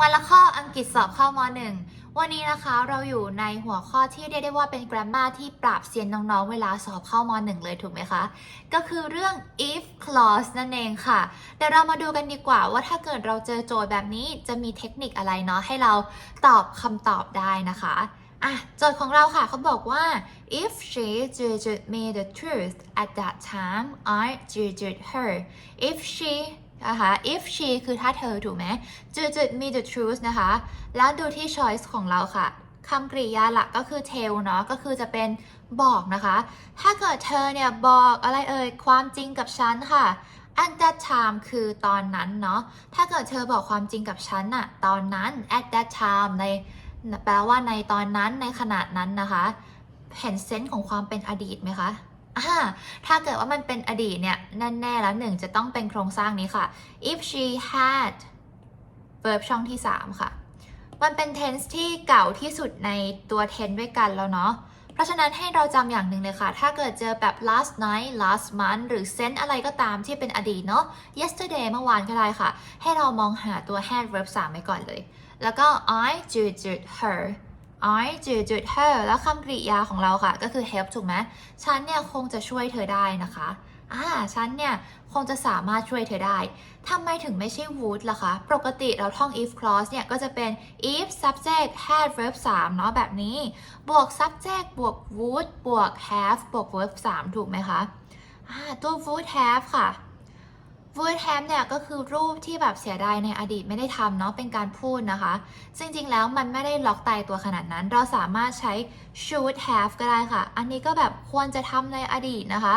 วันละข้ออังกฤษสอบเข้ามหนึ่งวันนี้นะคะเราอยู่ในหัวข้อที่เรียกได้ว่าเป็น grammar ที่ปราบเซียนน้องๆ เวลาสอบเข้ามหนึ่งเลยถูกไหมคะ ก็คือเรื่อง if clause นั่นเองค่ะ เดี๋ยวเรามาดูกันดีกว่าว่าถ้าเกิดเราเจอโจทย์แบบนี้จะมีเทคนิคอะไรเนาะให้เราตอบคำตอบได้นะคะอะโจทย์ของเราค่ะเขาบอกว่า if she judged me the truth at that time I judged her if she นะคะ if she คือถ้าเธอถูกไหมจุดจุดมี the truth นะคะ แล้วดูที่ choice ของเราค่ะคำกริยาหลักก็คือ tell เนาะก็คือจะเป็นบอกนะคะ ถ้าเกิดเธอเนี่ยบอกอะไรเอ่ยความจริงกับฉันค่ะ at that time คือตอนนั้นเนาะถ้าเกิดเธอบอกความจริงกับฉันอะตอนนั้น at that time ในแปลว่าในตอนนั้นในขณะนั้นนะคะ เห็นเซนส์ของความเป็นอดีตไหมคะ อ่าถ้าเกิดว่ามันเป็นอดีตเนี่ยแน่ๆแล้วหนึ่งจะต้องเป็นโครงสร้างนี้ค่ะ if she had verb ช่องที่ 3 ค่ะ มันเป็น tense ที่เก่าที่สุดในตัว tense ด้วยกันแล้วเนาะเพราะฉะนั้นให้เราจำอย่างหนึ่งเลยค่ะ ถ้าเกิดเจอแบบ last night last month หรือ sense อะไรก็ตามที่เป็นอดีตเนาะ yesterday เมื่อวานก็ได้ค่ะ ให้เรามองหาตัว had verb 3ไว้ก่อนเลย แล้วก็ I judged her I judged her แล้วคำกริยาของเราค่ะ ก็คือ help ถูกไหมฉันเนี่ยคงจะช่วยเธอได้นะคะอ่าฉันเนี่ยคงจะสามารถช่วยเธอได้ทำไมถึงไม่ใช่ would ล่ะคะ ปกติเราท่อง if clause เนี่ย ก็จะเป็น if subject had verb 3 เนาะแบบนี้ บวก subject บวก would บวก have บวก verb 3 ถูกไหมคะอ่าตัว would have ค่ะ would h a v เนี่ยก็คือรูปที่แบบเสียดายในอดีตไม่ได้ทำเนาะเป็นการพูดนะคะ จริงๆแล้วมันไม่ได้ล็อกตายตัวขนาดนั้น เราสามารถใช้ should have ก็ได้ค่ะ อันนี้ก็แบบควรจะทำในอดีตนะคะ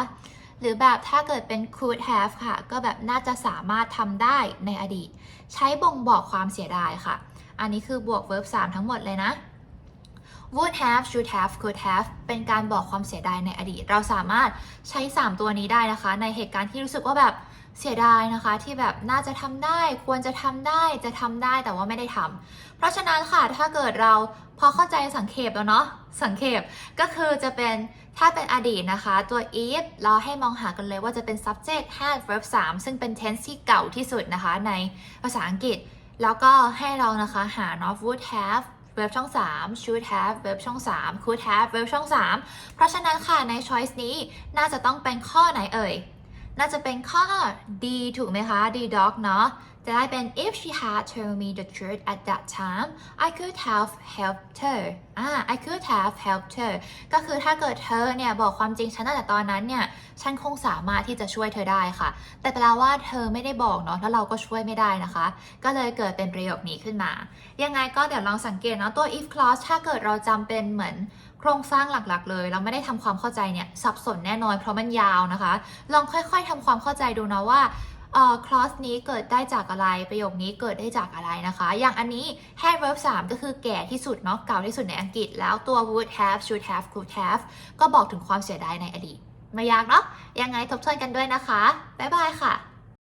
หรือแบบถ้าเกิดเป็น could have ค่ะ ก็แบบน่าจะสามารถทำได้ในอดีต ใช้บ่งบอกความเสียดายค่ะ อันนี้คือบวก verb 3 ทั้งหมดเลยนะ would have should have could have เป็นการบอกความเสียดายในอดีต เราสามารถใช้ 3 ตัวนี้ได้นะคะ ในเหตุการณ์ที่รู้สึกว่าแบบเสียดายนะคะ ที่แบบน่าจะทำได้ ควรจะทำได้จะทำได้แต่ว่าไม่ได้ทำเพราะฉะนั้นค่ะถ้าเกิดเราพอเข้าใจสังเขปแล้วเนาะสังเขปก็คือจะเป็นถ้าเป็นอดีตนะคะ ตัว if เราให้มองหากันเลยว่าจะเป็น subject had verb 3 ซึ่งเป็น tense ที่เก่าที่สุดนะคะในภาษาอังกฤษ แล้วก็ให้เรานะคะหาเนา เว็บช่อง 3 should have เว็บช่อง 3 could have เว็บช่อง 3 เพราะฉะนั้นค่ะใน choice นี้น่าจะต้องเป็นข้อไหนเอ่ย น่าจะเป็นข้อ D ถูกไหมคะ D dog เนาะ จะได้เป็น if she had told me the truth at that time I could have helped her อ่า I could have helped her ก็คือถ้าเกิดเธอเนี่ยบอกความจริงฉันตั้งแต่ตอนนั้นเนี่ย ฉันคงสามารถที่จะช่วยเธอได้ค่ะ แต่แปลว่าเธอไม่ได้บอกเนาะ แล้วเราก็ช่วยไม่ได้นะคะ ก็เลยเกิดเป็นประโยคนี้ขึ้นมา ยังไงก็เดี๋ยวลองสังเกตเนาะตัว if clause ถ้าเกิดเราจำเป็นเหมือน โครงสร้างหลักๆ เลย เราไม่ได้ทำความเข้าใจเนี่ยสับสนแน่นอนเพราะมันยาวนะคะ ลองค่อยๆทำความเข้าใจดูนะว่าเอ่อ clause นี้เกิดได้จากอะไร ประโยคนี้เกิดได้จากอะไรนะคะ อย่างอันนี้ had verb 3 ก็คือแก่ที่สุดเนาะเก่าที่สุดในอังกฤษ แล้วตัว would have should have could have ก็บอกถึงความเสียดายในอดีต ไม่ยากเนาะยังไงทบทวนกันด้วยนะคะ บ๊ายบายค่ะ